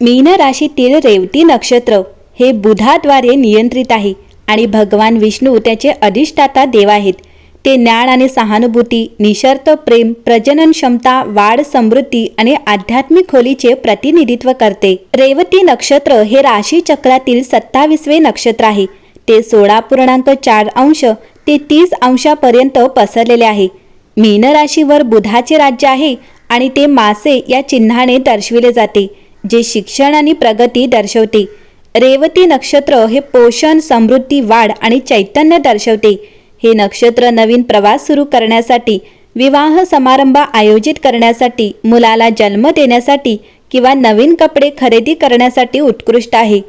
मीन राशीतील रेवती नक्षत्र हे बुधाद्वारे नियंत्रित आहे आणि भगवान विष्णू त्याचे अधिष्ठाता देव आहेत. ते ज्ञान आणि सहानुभूती निशर्त प्रेम प्रजनन क्षमता वाढ समृद्धी आणि आध्यात्मिक खोलीचे प्रतिनिधित्व करते. रेवती नक्षत्र हे राशी चक्रातील सत्तावीसवे नक्षत्र आहे. ते सोळा पूर्णांक चार अंश ते तीस अंशापर्यंत पसरलेले आहे. मीन राशीवर बुधाचे राज्य आहे आणि ते मासे या चिन्हाने दर्शविले जाते. जे शिक्षण आणि प्रगती दर्शवते. रेवती नक्षत्र हे पोषण समृद्धी वाढ आणि चैतन्य दर्शवते. हे नक्षत्र नवीन प्रवास सुरू करण्यासाठी विवाह समारंभ आयोजित करण्यासाठी मुलाला जन्म देण्यासाठी किंवा नवीन कपडे खरेदी करण्यासाठी उत्कृष्ट आहे.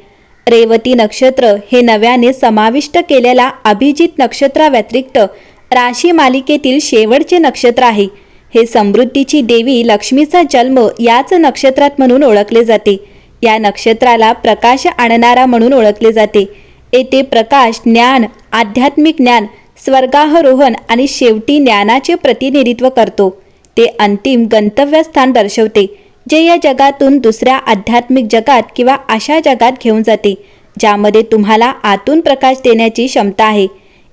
रेवती नक्षत्र हे नव्याने समाविष्ट केलेल्या अभिजित नक्षत्राव्यतिरिक्त राशी मालिकेतील शेवटचे नक्षत्र आहे. हे समृद्धीची देवी लक्ष्मीचा जन्म याच नक्षत्रात म्हणून ओळखले जाते. या नक्षत्राला प्रकाश आणणारा म्हणून ओळखले जाते. येथे प्रकाश ज्ञान आध्यात्मिक ज्ञान स्वर्गारोहण आणि शेवटी ज्ञानाचे प्रतिनिधित्व करतो. ते अंतिम गंतव्यस्थान दर्शवते जे या जगातून दुसऱ्या आध्यात्मिक जगात किंवा अशा जगात घेऊन जाते ज्यामध्ये तुम्हाला आतून प्रकाश देण्याची क्षमता आहे.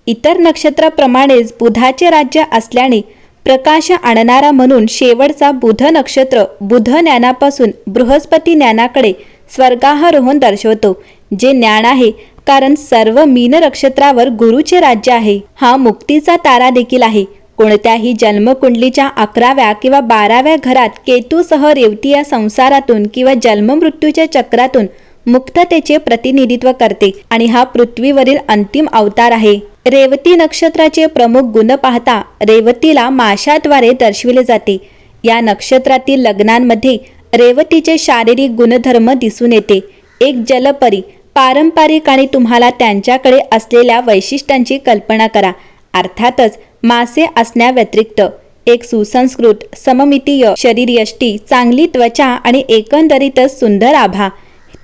इतर नक्षत्राप्रमाणेच बुधाचे राज्य असल्याने प्रकाश आणणारा म्हणून शेवटचा बुध नक्षत्र बुध ज्ञानापासून बृहस्पती ज्ञानाकडे स्वर्गारोहण दर्शवतो जे ज्ञान आहे कारण सर्व मीन नक्षत्रावर गुरुचे राज्य आहे. हा मुक्तीचा तारा देखील आहे. कोणत्याही जन्मकुंडलीच्या अकराव्या किंवा बाराव्या घरात केतूसह रेवती या संसारातून किंवा जन्ममृत्यूच्या चक्रातून मुक्ततेचे प्रतिनिधित्व करते आणि हा पृथ्वीवरील अंतिम अवतार आहे. रेवती नक्षत्राचे प्रमुख गुण पाहता रेवतीला माशाद्वारे दर्शविले जाते. या नक्षत्रातील लग्नांमध्ये रेवतीचे शारीरिक गुणधर्म दिसून येते. एक जलपरी पारंपरिक आणि तुम्हाला त्यांच्याकडे असलेल्या वैशिष्ट्यांची कल्पना करा. अर्थातच मासे असण्याव्यतिरिक्त एक सुसंस्कृत सममितीय शरीरयष्टी चांगली त्वचा आणि एकंदरीतच सुंदर आभा.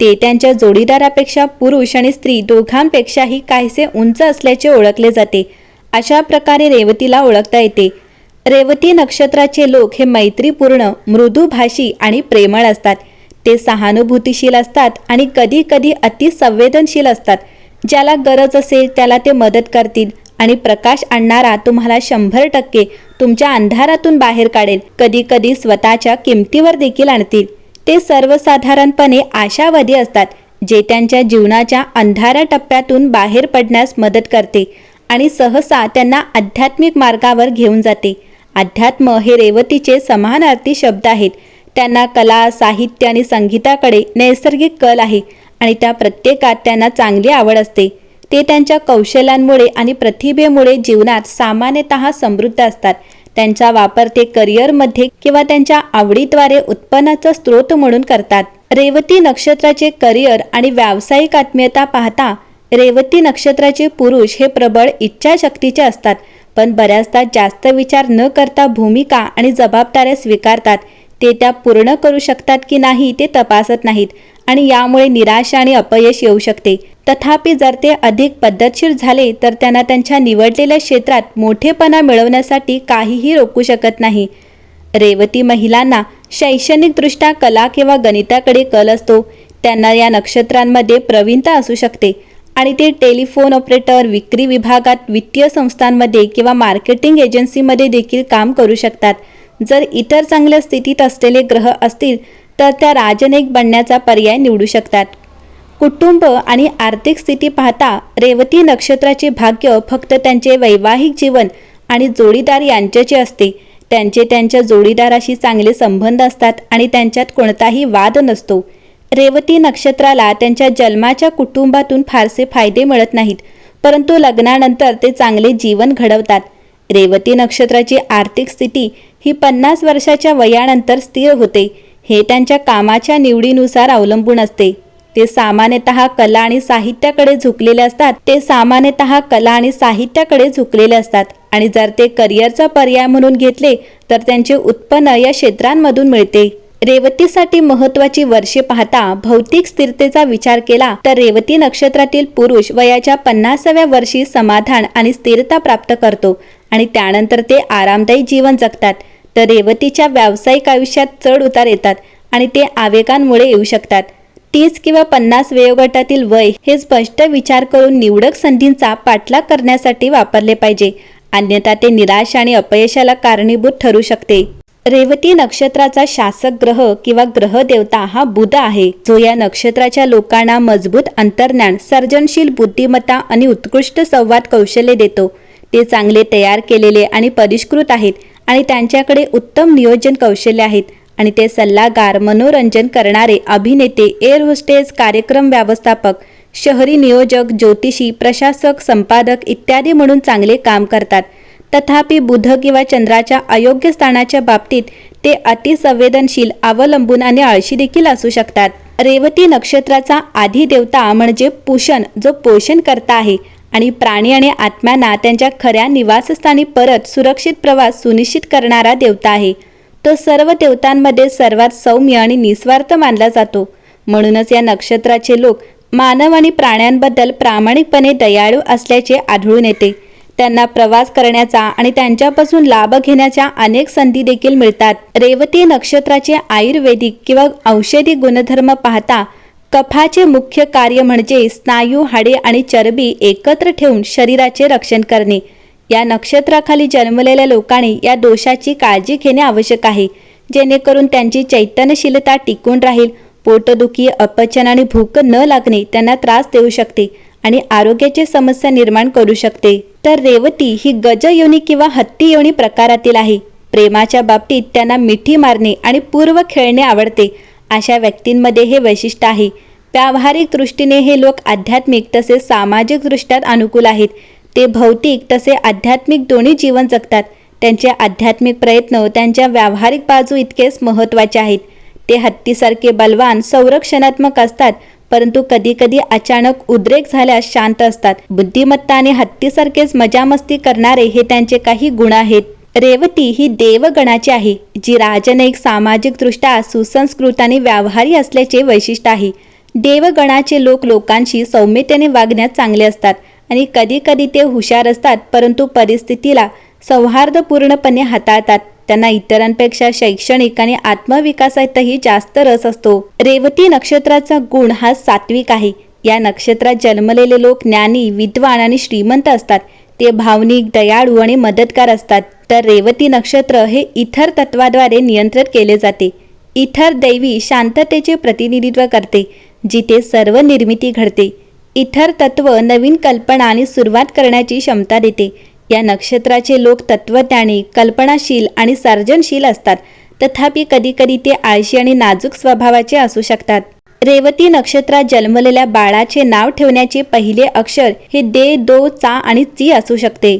ते त्यांच्या जोडीदारापेक्षा पुरुष आणि स्त्री दोघांपेक्षाही काहीसे उंच असल्याचे ओळखले जाते. अशा प्रकारे रेवतीला ओळखता येते. रेवती नक्षत्राचे लोक हे मैत्रीपूर्ण मृदूभाषी आणि प्रेमळ असतात. ते सहानुभूतीशील असतात आणि कधी कधी अतिसंवेदनशील असतात. ज्याला गरज असेल त्याला ते मदत करतील आणि प्रकाश आणणारा तुम्हाला शंभर टक्के तुमच्या अंधारातून बाहेर काढेल. कधी कधी स्वतःच्या किमतीवर देखील आणतील. ते सर्वसाधारणपणे आशावादी असतात जे त्यांच्या जीवनाच्या अंधाऱ्या टप्प्यातून बाहेर पडण्यास मदत करते आणि सहसा त्यांना आध्यात्मिक मार्गावर घेऊन जाते. अध्यात्म हे रेवतीचे समानार्थी शब्द आहेत. त्यांना कला साहित्य आणि संगीताकडे नैसर्गिक कल आहे आणि त्या प्रत्येकात त्यांना चांगली आवड असते. ते त्यांच्या कौशल्यांमुळे आणि प्रतिभेमुळे जीवनात सामान्यतः समृद्ध असतात. त्यांचा वापर ते करिअरमध्ये किंवा त्यांच्या आवडीद्वारे उत्पन्नाचा स्रोत म्हणून करतात. रेवती नक्षत्राचे करिअर आणि व्यावसायिक आत्मीयता पाहता रेवती नक्षत्राचे पुरुष हे प्रबळ इच्छाशक्तीचे असतात पण बऱ्याचदा जास्त विचार न करता भूमिका आणि जबाबदाऱ्या स्वीकारतात. ते त्या पूर्ण करू शकतात की नाही ते तपासत नाहीत. आणि यामुळे निराशा आणि अपयश येऊ शकते. तथापि जर ते अधिक पद्धतशीर झाले तर त्यांना त्यांच्या निवडलेल्या क्षेत्रात मोठेपणा मिळवण्यासाठी काहीही रोखू शकत नाही. रेवती महिलांना शैक्षणिकदृष्ट्या कला किंवा गणिताकडे कल असतो. त्यांना या नक्षत्रांमध्ये प्रवीणता असू शकते आणि ते टेलिफोन ऑपरेटर विक्री विभागात वित्तीय संस्थांमध्ये किंवा मार्केटिंग एजन्सीमध्ये देखील काम करू शकतात. जर इतर चांगल्या स्थितीत असलेले ग्रह असतील तर त्या राजनयिक बनण्याचा पर्याय निवडू शकतात. कुटुंब आणि आर्थिक स्थिती पाहता रेवती नक्षत्राचे भाग्य फक्त त्यांचे वैवाहिक जीवन आणि जोडीदार यांच्याचे असते. त्यांचे त्यांच्या जोडीदाराशी चांगले संबंध असतात आणि त्यांच्यात कोणताही वाद नसतो. रेवती नक्षत्राला त्यांच्या जन्माच्या कुटुंबातून फारसे फायदे मिळत नाहीत परंतु लग्नानंतर ते चांगले जीवन घडवतात. रेवती नक्षत्राची आर्थिक स्थिती ही पन्नास वर्षाच्या वयानंतर स्थिर होते. हे त्यांच्या कामाच्या निवडीनुसार अवलंबून असते. ते सामान्यतः कला आणि साहित्याकडे झुकलेले असतात. ते सामान्यतः कला आणि साहित्याकडे झुकलेले असतात. आणि जर ते करिअरचा पर्याय म्हणून घेतले तर त्यांचे उत्पन्न या क्षेत्रांमधून मिळते. रेवतीसाठी महत्वाची वर्षे पाहता भौतिक स्थिरतेचा विचार केला तर रेवती नक्षत्रातील पुरुष वयाच्या पन्नासाव्या वर्षी समाधान आणि स्थिरता प्राप्त करतो. आणि त्यानंतर ते आरामदायी जीवन जगतात. तर रेवतीच्या व्यावसायिक आयुष्यात चढ उतार येतात आणि ते आवेगांमुळे येऊ शकतात. तीस किंवा पन्नास वयोगटातील वय हे स्पष्ट विचार करून निवडक संधींचा पाठलाग करण्यासाठी वापरले पाहिजे. अन्यथा ते निराश आणि अपयशाला कारणीभूत ठरू शकते. रेवती नक्षत्राचा शासक ग्रह किंवा ग्रह देवता हा बुध आहे. जो या नक्षत्राच्या लोकांना मजबूत अंतर्ज्ञान सर्जनशील बुद्धिमत्ता आणि उत्कृष्ट संवाद कौशल्य देतो. ते चांगले तयार केलेले आणि परिष्कृत आहेत. आणि त्यांच्याकडे उत्तम नियोजन कौशल्य आहेत. आणि ते सल्लागार मनोरंजन करणारे अभिनेते एअर होस्टेस कार्यक्रम व्यवस्थापक शहरी नियोजक ज्योतिषी प्रशासक संपादक इत्यादी म्हणून चांगले काम करतात. तथापि बुध किंवा चंद्राच्या अयोग्य स्थानाच्या बाबतीत ते अतिसंवेदनशील अवलंबून आणि आळशी देखील असू शकतात. रेवती नक्षत्राचा आधी देवता म्हणजे पुषण जो पोषण करता आहे आणि प्राणी आणि आत्म्यांना त्यांच्या खऱ्या निवासस्थानी परत सुरक्षित प्रवास सुनिश्चित करणारा देवता आहे. तो सर्व देवतांमध्ये सर्वात सौम्य आणि निस्वार्थ मानला जातो. म्हणूनच या नक्षत्राचे लोक मानव आणि प्राण्यांबद्दल प्रामाणिकपणे दयाळू असल्याचे आढळून येते. त्यांना प्रवास करण्याचा आणि त्यांच्यापासून लाभ घेण्याच्या अनेक संधी देखील मिळतात. रेवती नक्षत्राचे आयुर्वेदिक किंवा औषधी गुणधर्म पाहता कफाचे मुख्य कार्य म्हणजे स्नायू हाडे आणि चरबी एकत्र ठेवून शरीराचे रक्षण करणे. या नक्षत्राखाली जन्मलेल्या लोकांनी या दोषाची काळजी घेणे आवश्यक आहे. जेणेकरून त्यांची चैतन्यशीलता टिकून राहील पोटदुखी अपचन आणि भूक न लागणे त्यांना त्रास देऊ शकते आणि आरोग्याची समस्या निर्माण करू शकते. तर रेवती ही गजयोनी किंवा हत्ती योनी प्रकारातील आहे. प्रेमाच्या बाबतीत त्यांना मिठी मारणे आणि पूर्व खेळणे आवडते. अशा व्यक्तींमध्ये हे वैशिष्ट्य आहे. व्यावहारिक दृष्टीने हे लोक आध्यात्मिक तसेच सामाजिक दृष्ट्यात अनुकूल आहेत. ते भौतिक तसे आध्यात्मिक दोन्ही जीवन जगतात. त्यांचे आध्यात्मिक प्रयत्न त्यांच्या व्यावहारिक बाजू इतकेच महत्त्वाचे आहेत. ते हत्तीसारखे बलवान संरक्षणात्मक असतात परंतु कधीकधी अचानक उद्रेक झाल्यास शांत असतात. बुद्धिमत्ता आणि हत्तीसारखेच मजामस्ती करणारे हे त्यांचे काही गुण आहेत. रेवती ही देवगणाची आहे जी राजनैक सामाजिकदृष्ट्या सुसंस्कृत आणि व्यावहारी असल्याचे वैशिष्ट्य आहे. देवगणाचे लोक लोकांशी सौम्यतेने वागण्यात चांगले असतात आणि कधीकधी ते हुशार असतात परंतु परिस्थितीला सौहार्दपूर्णपणे हाताळतात. त्यांना इतरांपेक्षा शैक्षणिक आणि आत्मविकासातही जास्त रस असतो. रेवती नक्षत्राचा गुण हा सात्विक आहे. या नक्षत्रात जन्मलेले लोक ज्ञानी विद्वान आणि श्रीमंत असतात. ते भावनिक दयाळू आणि मदतकार असतात. तर रेवती नक्षत्र हे इथर तत्वाद्वारे नियंत्रित केले जाते. इथर दैवी शांततेचे प्रतिनिधित्व करते जिथे सर्व निर्मिती घडते. इथर तत्व नवीन कल्पना आणि सुरुवात करण्याची क्षमता देते. या नक्षत्राचे लोक तत्वज्ञानी कल्पनाशील आणि सर्जनशील असतात. तथापि कधीकधी ते आळशी आणि नाजूक स्वभावाचे असू शकतात. रेवती नक्षत्रात जन्मलेल्या बाळाचे नाव ठेवण्याचे पहिले अक्षर हे दे दो चा आणि ची असू शकते.